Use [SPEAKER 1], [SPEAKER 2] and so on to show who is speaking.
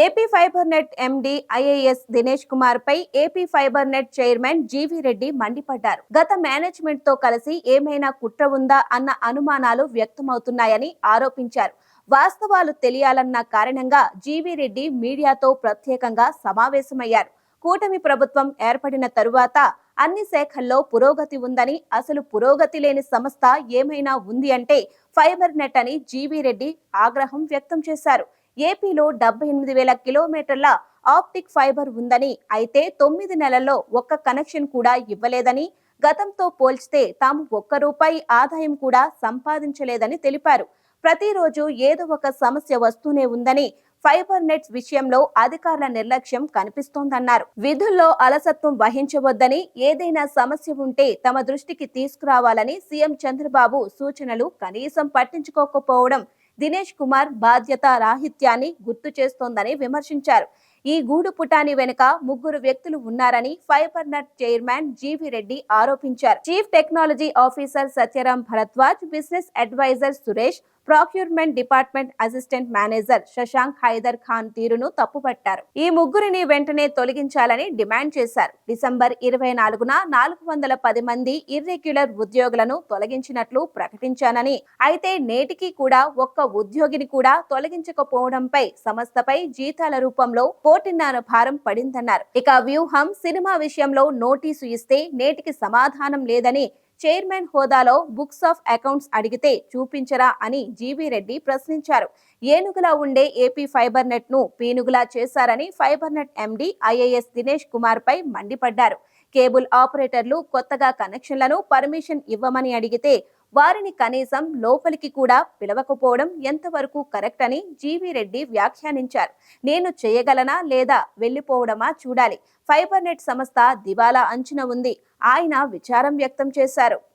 [SPEAKER 1] AP fiber net MD IAS Dinesh Kumar పై AP fiber net chairman GV Reddy మండిపడ్డారు. గత మేనేజ్మెంట్తో కలిసి ఏమైనా కుట్ర ఉందా అన్న అనుమానాలు వ్యక్తమవుతున్నాయని ఆరోపించారు. వాస్తవాలు తెలియాలన్న కారణంగా జీవీ రెడ్డి మీడియాతో ప్రత్యేకంగా సమావేశమయ్యారు. కూటమి ప్రభుత్వం ఏర్పడిన తరువాత అన్ని శాఖల్లో పురోగతి ఉందని అసలు పురోగతి లేని సంస్థ ఏమైనా ఉంది అంటే ఫైబర్ నెట్ అని జీవీ రెడ్డి ఆగ్రహం వ్యక్తం చేశారు. ఏపీలో డెబ్బై ఎనిమిది వేల కిలోమీటర్ల ఆప్టిక్ ఫైబర్ ఉందని అయితే తొమ్మిది నెలల్లో ఒక్క కనెక్షన్ కూడా ఇవ్వలేదని గతంతో పోల్చితే తాము ఒక్క రూపాయి ఆదాయం కూడా సంపాదించలేదని తెలిపారు. ప్రతిరోజు ఏదో ఒక సమస్య వస్తూనే ఉందని ఫైబర్ నెట్స్ విషయంలో అధికారుల నిర్లక్ష్యం కనిపిస్తోందన్నారు. విధుల్లో అలసత్వం వహించవద్దని ఏదైనా సమస్య ఉంటే తమ దృష్టికి తీసుకురావాలని సీఎం చంద్రబాబు సూచనలు కనీసం పట్టించుకోకపోవడం దినేష్ కుమార్ బాధ్యత రాహిత్యాన్ని గుర్తు చేస్తోందని విమర్శించారు. ఈ గూడు పుటాని వెనుక ముగ్గురు వ్యక్తులు ఉన్నారని fiber net chairman GV Reddy ఆరోపించారు. Chief technology officer Satyaram Bharadwaj business advisor Suresh procurement department assistant manager Shashank Haider Khan తీరును తప్పుపట్టారు. ఈ ముగ్గురిని వెంటనే తొలగించాలని డిమాండ్ చేశారు. డిసెంబర్ ఇరవై నాలుగున నాలుగు వందల పది మంది ఇర్రెగ్యులర్ ఉద్యోగులను తొలగించినట్లు ప్రకటించానని. అయితే నేటికి కూడా ఒక్క ఉద్యోగిని కూడా తొలగించకపోవడంపై సంస్థపై జీతాల రూపంలో కోటిన్నర భారం పడిందన్నారు. ఇక వ్యూహం సినిమా విషయంలో నోటీసు ఇస్తే నేటికి సమాధానం లేదని చైర్మన్ హోదాలో బుక్స్ ఆఫ్ అకౌంట్స్ అడిగితే చూపించరా అని జీవీ రెడ్డి ప్రశ్నించారు. ఏనుగులా ఉండే ఏపీ ఫైబర్ నెట్ను పీనుగులా చేశారని fiber net MD IAS Dinesh Kumar పై మండిపడ్డారు. కేబుల్ ఆపరేటర్లు కొత్తగా కనెక్షన్లను పర్మిషన్ ఇవ్వమని అడిగితే వారిని కనీసం లోపలికి కూడా పిలవకపోవడం ఎంతవరకు కరెక్ట్ అని జీవీ రెడ్డి వ్యాఖ్యానించారు. నేను చేయగలనా లేదా వెళ్ళిపోవడమా చూడాలి. ఫైబర్ నెట్ సంస్థ దివాలా అంచున ఉంది. ఆయన విచారం వ్యక్తం చేశారు.